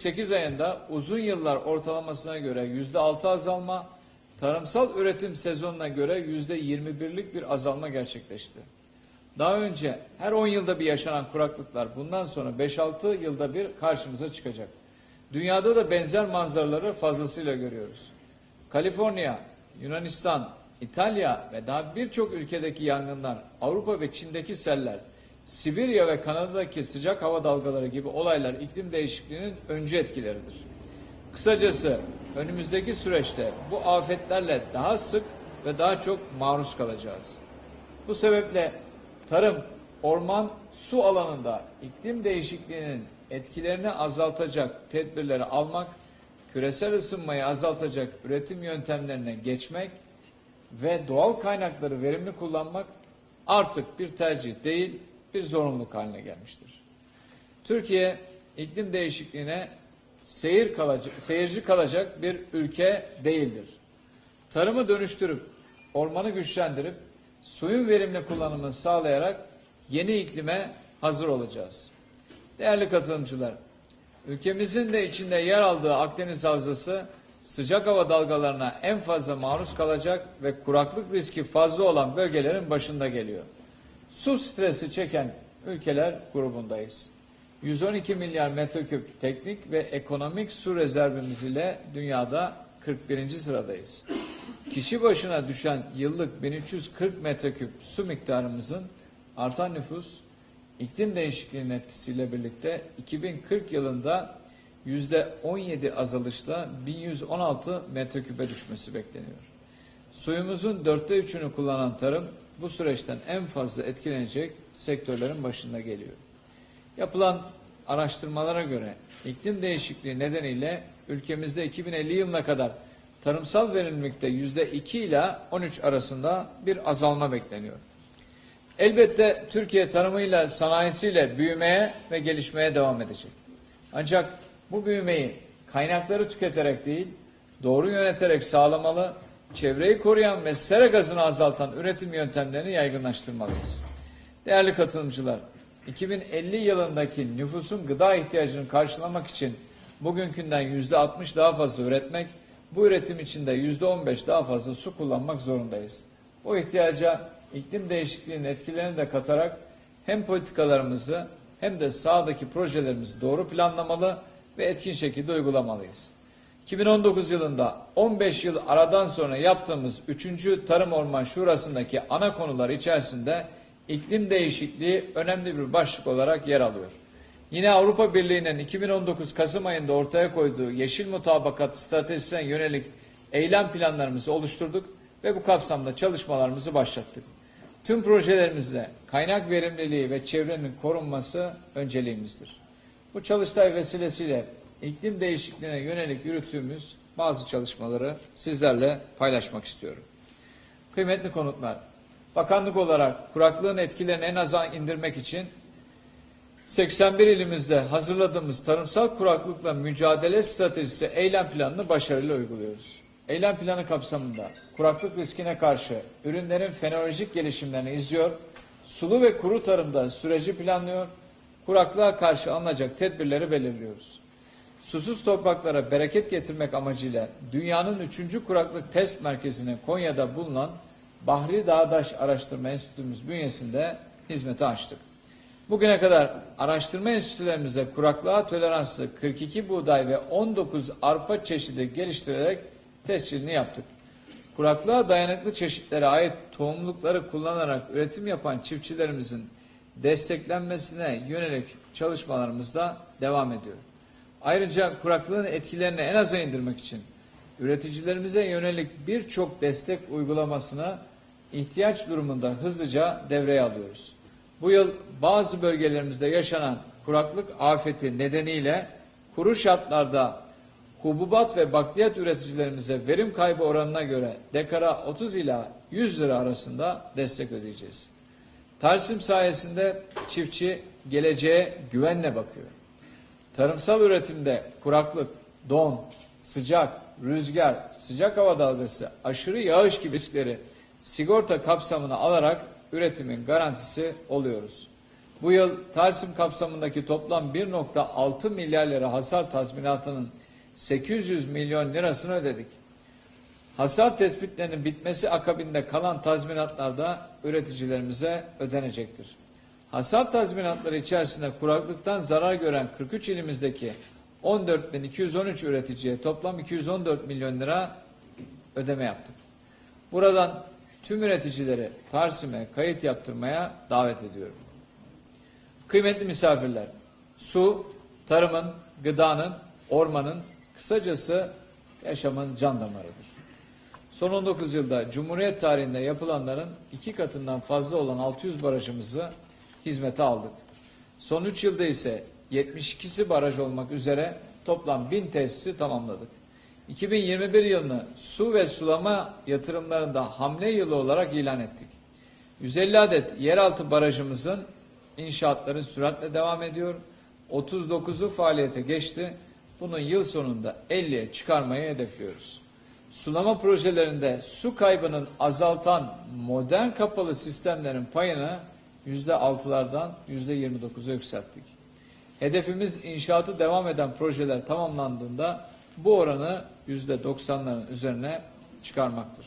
8 ayında uzun yıllar ortalamasına göre yüzde altı azalma, tarımsal üretim sezonuna göre yüzde 21'lik bir azalma gerçekleşti. Daha önce her 10 yılda bir yaşanan kuraklıklar bundan sonra 5-6 yılda bir karşımıza çıkacak. Dünyada da benzer manzaraları fazlasıyla görüyoruz. Kaliforniya, Yunanistan, İtalya ve daha birçok ülkedeki yangınlar, Avrupa ve Çin'deki seller, Sibirya ve Kanada'daki sıcak hava dalgaları gibi olaylar iklim değişikliğinin öncü etkileridir. Kısacası önümüzdeki süreçte bu afetlerle daha sık ve daha çok maruz kalacağız. Bu sebeple tarım, orman, su alanında iklim değişikliğinin etkilerini azaltacak tedbirleri almak, küresel ısınmayı azaltacak üretim yöntemlerine geçmek ve doğal kaynakları verimli kullanmak artık bir tercih değil, bir zorunluluk haline gelmiştir. Türkiye iklim değişikliğine seyir kalacak, seyirci kalacak bir ülke değildir. Tarımı dönüştürüp, ormanı güçlendirip, suyun verimli kullanımını sağlayarak yeni iklime hazır olacağız. Değerli katılımcılar, ülkemizin de içinde yer aldığı Akdeniz Havzası sıcak hava dalgalarına en fazla maruz kalacak ve kuraklık riski fazla olan bölgelerin başında geliyor. Su stresi çeken ülkeler grubundayız. 112 milyar metreküp teknik ve ekonomik su rezervimiz ile dünyada 41. sıradayız. Kişi başına düşen yıllık 1340 metreküp su miktarımızın artan nüfus, iklim değişikliğinin etkisiyle birlikte 2040 yılında %17 azalışla 1116 metreküpe düşmesi bekleniyor. Suyumuzun dörtte üçünü kullanan tarım bu süreçten en fazla etkilenecek sektörlerin başında geliyor. Yapılan araştırmalara göre iklim değişikliği nedeniyle ülkemizde 2050 yılına kadar tarımsal verimlilikte yüzde 2 ile 13 arasında bir azalma bekleniyor. Elbette Türkiye tarımıyla sanayisiyle büyümeye ve gelişmeye devam edecek. Ancak bu büyümeyi kaynakları tüketerek değil, doğru yöneterek sağlamalı, çevreyi koruyan ve sera gazını azaltan üretim yöntemlerini yaygınlaştırmalıyız. Değerli katılımcılar, 2050 yılındaki nüfusun gıda ihtiyacını karşılamak için bugünkünden yüzde 60 daha fazla üretmek, bu üretim için de yüzde 15 daha fazla su kullanmak zorundayız. Bu ihtiyaca iklim değişikliğinin etkilerini de katarak hem politikalarımızı hem de sahadaki projelerimizi doğru planlamalı ve etkin şekilde uygulamalıyız. 2019 yılında 15 yıl aradan sonra yaptığımız 3. Tarım Orman Şurası'ndaki ana konular içerisinde iklim değişikliği önemli bir başlık olarak yer alıyor. Yine Avrupa Birliği'nin 2019 Kasım ayında ortaya koyduğu Yeşil Mutabakat Stratejisine yönelik eylem planlarımızı oluşturduk ve bu kapsamda çalışmalarımızı başlattık. Tüm projelerimizde kaynak verimliliği ve çevrenin korunması önceliğimizdir. Bu çalıştay vesilesiyle iklim değişikliğine yönelik yürüttüğümüz bazı çalışmaları sizlerle paylaşmak istiyorum. Kıymetli konuklar, bakanlık olarak kuraklığın etkilerini en aza indirmek için 81 ilimizde hazırladığımız tarımsal kuraklıkla mücadele stratejisi eylem planını başarıyla uyguluyoruz. Eylem planı kapsamında kuraklık riskine karşı ürünlerin fenolojik gelişimlerini izliyor, sulu ve kuru tarımda süreci planlıyor, kuraklığa karşı alınacak tedbirleri belirliyoruz. Susuz topraklara bereket getirmek amacıyla dünyanın üçüncü kuraklık test merkezine Konya'da bulunan Bahri Dağdaş Araştırma Enstitümüz bünyesinde hizmete açtık. Bugüne kadar araştırma enstitülerimizde kuraklığa toleranslı 42 buğday ve 19 arpa çeşidi geliştirerek tescilini yaptık. Kuraklığa dayanıklı çeşitlere ait tohumlukları kullanarak üretim yapan çiftçilerimizin desteklenmesine yönelik çalışmalarımız da devam ediyor. Ayrıca kuraklığın etkilerini en aza indirmek için üreticilerimize yönelik birçok destek uygulamasını ihtiyaç durumunda hızlıca devreye alıyoruz. Bu yıl bazı bölgelerimizde yaşanan kuraklık afeti nedeniyle kuru şartlarda hububat ve bakliyat üreticilerimize verim kaybı oranına göre dekara 30 ila 100 lira arasında destek ödeyeceğiz. Tarsim sayesinde çiftçi geleceğe güvenle bakıyor. Tarımsal üretimde kuraklık, don, sıcak, rüzgar, sıcak hava dalgası, aşırı yağış gibi riskleri sigorta kapsamına alarak üretimin garantisi oluyoruz. Bu yıl Tarsim kapsamındaki toplam 1.6 milyar lira hasar tazminatının 800 milyon lirasını ödedik. Hasar tespitlerinin bitmesi akabinde kalan tazminatlar da üreticilerimize ödenecektir. Hasar tazminatları içerisinde kuraklıktan zarar gören 43 ilimizdeki 14.213 üreticiye toplam 214 milyon lira ödeme yaptık. Buradan tüm üreticileri Tarsim'e kayıt yaptırmaya davet ediyorum. Kıymetli misafirler, su, tarımın, gıdanın, ormanın, kısacası yaşamın can damarıdır. Son 19 yılda Cumhuriyet tarihinde yapılanların iki katından fazla olan 600 barajımızı hizmete aldık. Son 3 yılda ise 72'si baraj olmak üzere toplam 1000 tesisi tamamladık. 2021 yılını su ve sulama yatırımlarında hamle yılı olarak ilan ettik. 150 adet yeraltı barajımızın inşaatları süratle devam ediyor. 39'u faaliyete geçti. Bunun yıl sonunda 50'ye çıkarmayı hedefliyoruz. Sulama projelerinde su kaybının azaltan modern kapalı sistemlerin payını %6'lardan %29'a yükselttik. Hedefimiz inşaatı devam eden projeler tamamlandığında bu oranı %90'ların üzerine çıkarmaktır.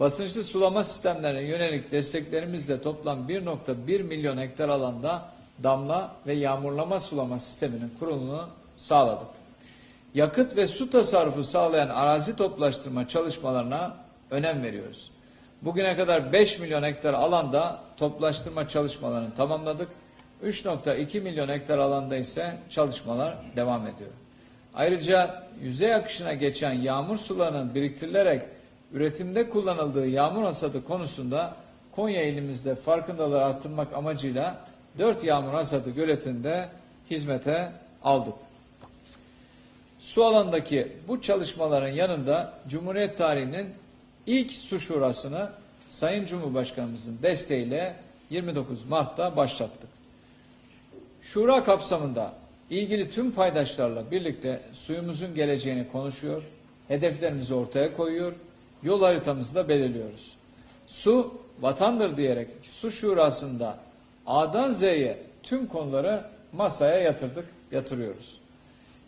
Basınçlı sulama sistemlerine yönelik desteklerimizle toplam 1.1 milyon hektar alanda damla ve yağmurlama sulama sisteminin kurulumunu sağladık. Yakıt ve su tasarrufu sağlayan arazi toplaştırma çalışmalarına önem veriyoruz. Bugüne kadar 5 milyon hektar alanda toplaştırma çalışmalarını tamamladık. 3.2 milyon hektar alanda ise çalışmalar devam ediyor. Ayrıca yüzey akışına geçen yağmur sularının biriktirilerek üretimde kullanıldığı yağmur hasadı konusunda Konya ilimizde farkındalığı arttırmak amacıyla 4 yağmur hasadı göletinde hizmete aldık. Su alandaki bu çalışmaların yanında Cumhuriyet tarihinin ilk su şurasını Sayın Cumhurbaşkanımızın desteğiyle 29 Mart'ta başlattık. Şura kapsamında ilgili tüm paydaşlarla birlikte suyumuzun geleceğini konuşuyor, hedeflerimizi ortaya koyuyor, yol haritamızı da belirliyoruz. Su vatandır diyerek su şurasında A'dan Z'ye tüm konuları masaya yatırdık, yatırıyoruz.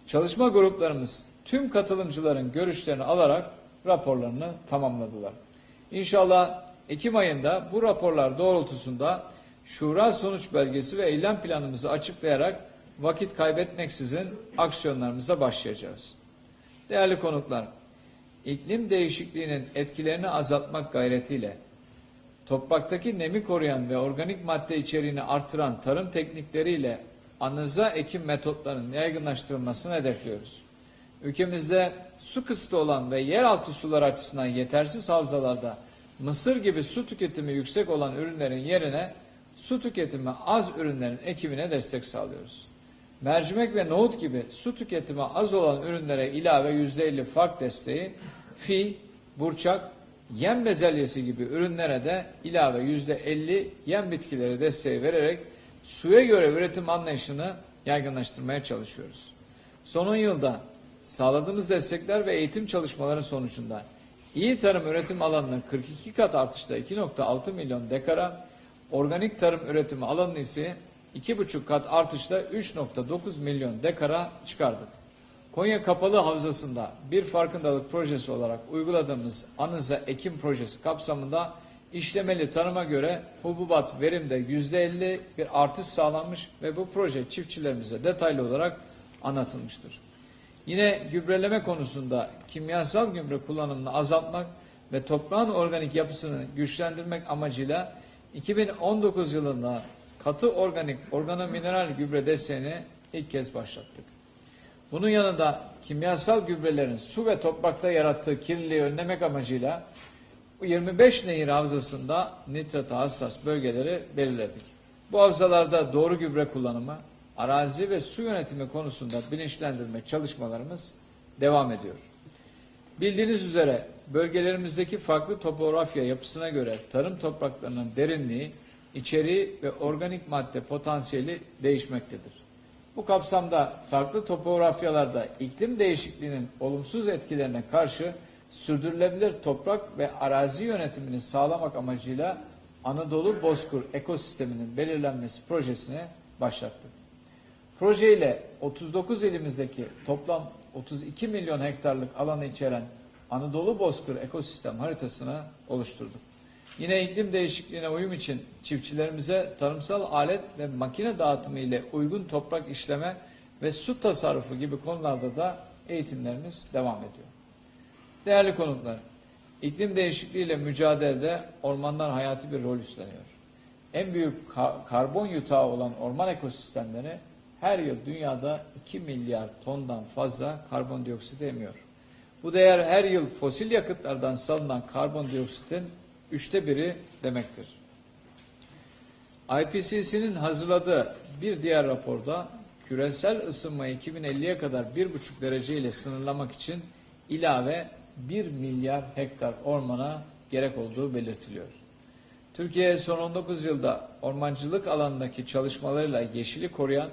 Çalışma gruplarımız tüm katılımcıların görüşlerini alarak raporlarını tamamladılar. İnşallah Ekim ayında bu raporlar doğrultusunda şura sonuç belgesi ve eylem planımızı açıklayarak vakit kaybetmeksizin aksiyonlarımıza başlayacağız. Değerli konuklar, iklim değişikliğinin etkilerini azaltmak gayretiyle topraktaki nemi koruyan ve organik madde içeriğini artıran tarım teknikleriyle anıza ekim metotlarının yaygınlaştırılmasını hedefliyoruz. Ülkemizde su kısıtı olan ve yeraltı sular açısından yetersiz havzalarda mısır gibi su tüketimi yüksek olan ürünlerin yerine su tüketimi az ürünlerin ekimine destek sağlıyoruz. Mercimek ve nohut gibi su tüketimi az olan ürünlere ilave %50 fark desteği, fi, burçak, yem bezelyesi gibi ürünlere de ilave %50 yem bitkileri desteği vererek suya göre üretim anlayışını yaygınlaştırmaya çalışıyoruz. Son 10 yılda sağladığımız destekler ve eğitim çalışmaları sonucunda iyi tarım üretim alanını 42 kat artışla 2.6 milyon dekara, organik tarım üretimi alanını ise 2,5 kat artışla 3.9 milyon dekara çıkardık. Konya Kapalı Havzası'nda bir farkındalık projesi olarak uyguladığımız Anıza Ekim projesi kapsamında işlemeli tarıma göre hububat verimde %50 bir artış sağlanmış ve bu proje çiftçilerimize detaylı olarak anlatılmıştır. Yine gübreleme konusunda kimyasal gübre kullanımını azaltmak ve toprağın organik yapısını güçlendirmek amacıyla 2019 yılında katı organik organomineral gübre desteğini ilk kez başlattık. Bunun yanında kimyasal gübrelerin su ve toprakta yarattığı kirliliği önlemek amacıyla bu 25 nehir havzasında nitrata hassas bölgeleri belirledik. Bu havzalarda doğru gübre kullanımı, arazi ve su yönetimi konusunda bilinçlendirme çalışmalarımız devam ediyor. Bildiğiniz üzere bölgelerimizdeki farklı topografya yapısına göre tarım topraklarının derinliği, içeriği ve organik madde potansiyeli değişmektedir. Bu kapsamda farklı topografyalarda iklim değişikliğinin olumsuz etkilerine karşı sürdürülebilir toprak ve arazi yönetimini sağlamak amacıyla Anadolu Bozkır ekosisteminin belirlenmesi projesini başlattık. Proje ile 39 ilimizdeki toplam 32 milyon hektarlık alanı içeren Anadolu Bozkır ekosistem haritasını oluşturduk. Yine iklim değişikliğine uyum için çiftçilerimize tarımsal alet ve makine dağıtımı ile uygun toprak işleme ve su tasarrufu gibi konularda da eğitimlerimiz devam ediyor. Değerli konuklar, iklim değişikliğiyle mücadelede ormanlar hayati bir rol üstleniyor. En büyük ka- karbon yutağı olan orman ekosistemleri her yıl dünyada 2 milyar tondan fazla karbondioksit emiyor. Bu değer her yıl fosil yakıtlardan salınan karbondioksitin üçte biri demektir. IPCC'nin hazırladığı bir diğer raporda küresel ısınmayı 2050'ye kadar 1,5 derece ile sınırlamak için ilave 1 milyar hektar ormana gerek olduğu belirtiliyor. Türkiye son 19 yılda ormancılık alanındaki çalışmalarıyla yeşili koruyan,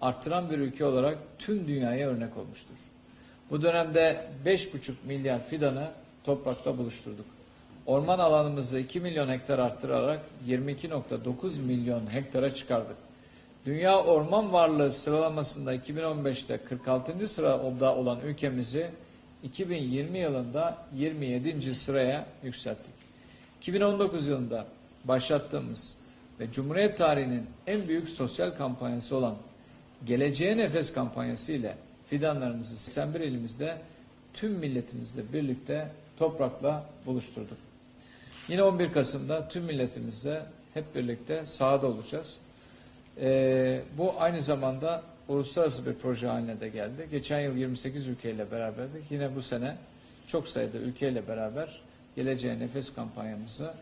arttıran bir ülke olarak tüm dünyaya örnek olmuştur. Bu dönemde 5,5 milyar fidanı toprakta buluşturduk. Orman alanımızı 2 milyon hektar arttırarak 22.9 milyon hektara çıkardık. Dünya orman varlığı sıralamasında 2015'te 46. sırada olan ülkemizi 2020 yılında 27. sıraya yükselttik. 2019 yılında başlattığımız ve Cumhuriyet tarihinin en büyük sosyal kampanyası olan Geleceğe Nefes kampanyası ile fidanlarımızı 81 ilimizde tüm milletimizle birlikte toprakla buluşturduk. Yine 11 Kasım'da tüm milletimizle hep birlikte sahada olacağız. Ee, bu aynı zamanda uluslararası bir proje haline de geldi. Geçen yıl 28 ülkeyle beraberdik. Yine bu sene çok sayıda ülkeyle beraber Geleceğe Nefes kampanyamızı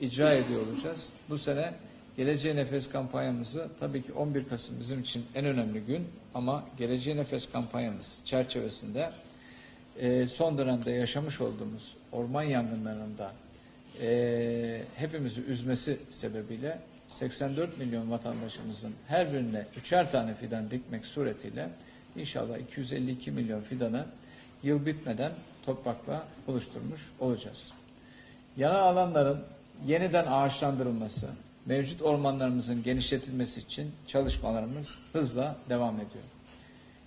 icra ediyor olacağız. Bu sene Geleceğe Nefes kampanyamızı tabii ki 11 Kasım bizim için en önemli gün ama Geleceğe Nefes kampanyamız çerçevesinde e, son dönemde yaşamış olduğumuz orman yangınlarında e, hepimizi üzmesi sebebiyle 84 milyon vatandaşımızın her birine üçer tane fidan dikmek suretiyle inşallah 252 milyon fidanı yıl bitmeden toprakla buluşturmuş olacağız. Yana alanların yeniden ağaçlandırılması, mevcut ormanlarımızın genişletilmesi için çalışmalarımız hızla devam ediyor.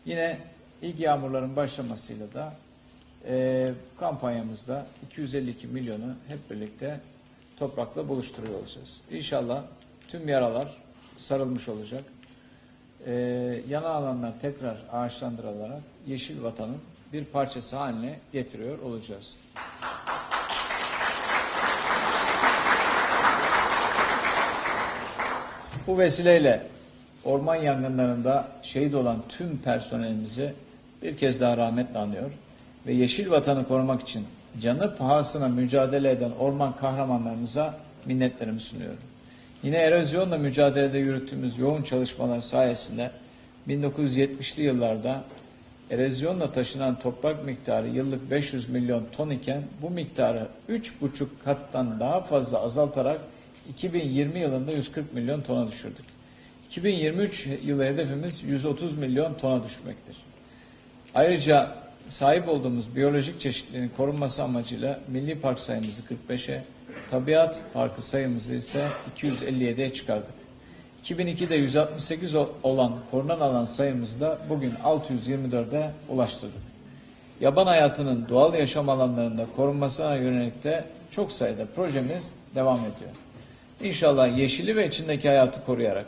Yine ilk yağmurların başlamasıyla da e, kampanyamızda 252 milyonu hep birlikte toprakla buluşturuyor olacağız. İnşallah tüm yaralar sarılmış olacak. E, yana alanlar tekrar ağaçlandırılarak yeşil vatanın bir parçası haline getiriyor olacağız. Bu vesileyle orman yangınlarında şehit olan tüm personelimizi bir kez daha rahmetle anıyor ve yeşil vatanı korumak için canı pahasına mücadele eden orman kahramanlarımıza minnetlerimi sunuyorum. Yine erozyonla mücadelede yürüttüğümüz yoğun çalışmalar sayesinde 1970'li yıllarda erozyonla taşınan toprak miktarı yıllık 500 milyon ton iken bu miktarı 3,5 kattan daha fazla azaltarak 2020 yılında 140 milyon tona düşürdük. 2023 yılı hedefimiz 130 milyon tona düşmektir. Ayrıca sahip olduğumuz biyolojik çeşitliliğin korunması amacıyla milli park sayımızı 45'e, tabiat parkı sayımızı ise 257'ye çıkardık. 2002'de 168 o- olan korunan alan sayımızı da bugün 624'e ulaştırdık. Yaban hayatının doğal yaşam alanlarında korunmasına yönelik de çok sayıda projemiz devam ediyor. İnşallah yeşili ve içindeki hayatı koruyarak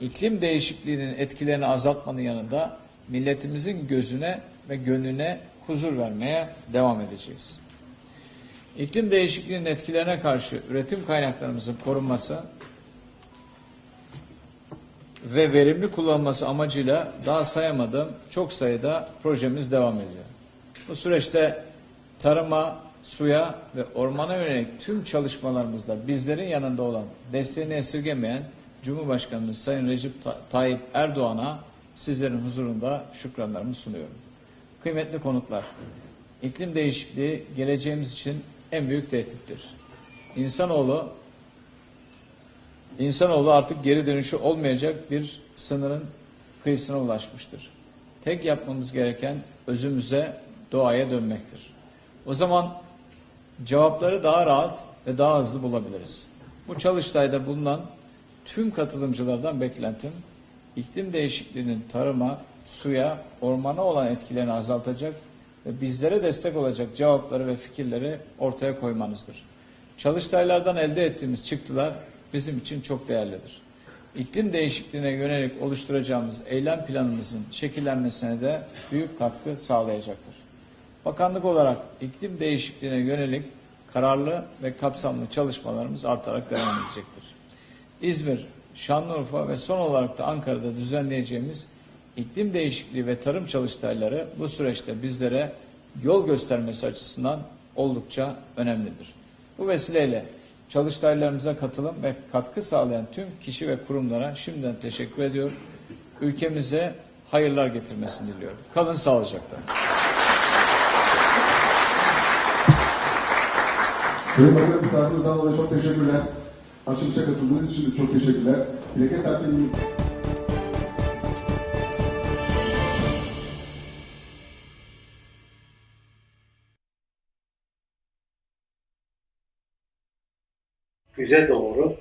iklim değişikliğinin etkilerini azaltmanın yanında milletimizin gözüne ve gönlüne huzur vermeye devam edeceğiz. İklim değişikliğinin etkilerine karşı üretim kaynaklarımızın korunması ve verimli kullanılması amacıyla daha sayamadığım çok sayıda projemiz devam ediyor. Bu süreçte tarıma, suya ve ormana yönelik tüm çalışmalarımızda bizlerin yanında olan, desteğini esirgemeyen Cumhurbaşkanımız Sayın Recep Ta- Tayyip Erdoğan'a sizlerin huzurunda şükranlarımı sunuyorum. Kıymetli konuklar, iklim değişikliği geleceğimiz için en büyük tehdittir. İnsanoğlu İnsanoğlu artık geri dönüşü olmayacak bir sınırın kıyısına ulaşmıştır. Tek yapmamız gereken özümüze, doğaya dönmektir. O zaman cevapları daha rahat ve daha hızlı bulabiliriz. Bu çalıştayda bulunan tüm katılımcılardan beklentim iklim değişikliğinin tarıma, suya, ormana olan etkilerini azaltacak ve bizlere destek olacak cevapları ve fikirleri ortaya koymanızdır. Çalıştaylardan elde ettiğimiz çıktılar bizim için çok değerlidir. İklim değişikliğine yönelik oluşturacağımız eylem planımızın şekillenmesine de büyük katkı sağlayacaktır. Bakanlık olarak iklim değişikliğine yönelik kararlı ve kapsamlı çalışmalarımız artarak devam edecektir. İzmir, Şanlıurfa ve son olarak da Ankara'da düzenleyeceğimiz iklim değişikliği ve tarım çalıştayları bu süreçte bizlere yol göstermesi açısından oldukça önemlidir. Bu vesileyle çalıştaylarımıza katılım ve katkı sağlayan tüm kişi ve kurumlara şimdiden teşekkür ediyor. Ülkemize hayırlar getirmesini diliyorum. Kalın sağlıcakla. Sayın Bakanım katkınızdan dolayı çok teşekkürler. Açılışa katıldığınız için de çok teşekkürler. Plaket takvimimiz güze doğru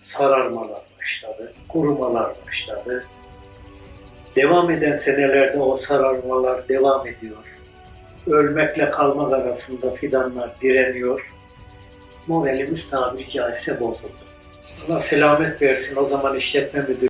sararmalar başladı, kurumalar başladı. Devam eden senelerde o sararmalar devam ediyor. Ölmekle kalmak arasında fidanlar direniyor. Moralimiz tabiri caizse bozuldu. Allah selamet versin o zaman işletme müdürü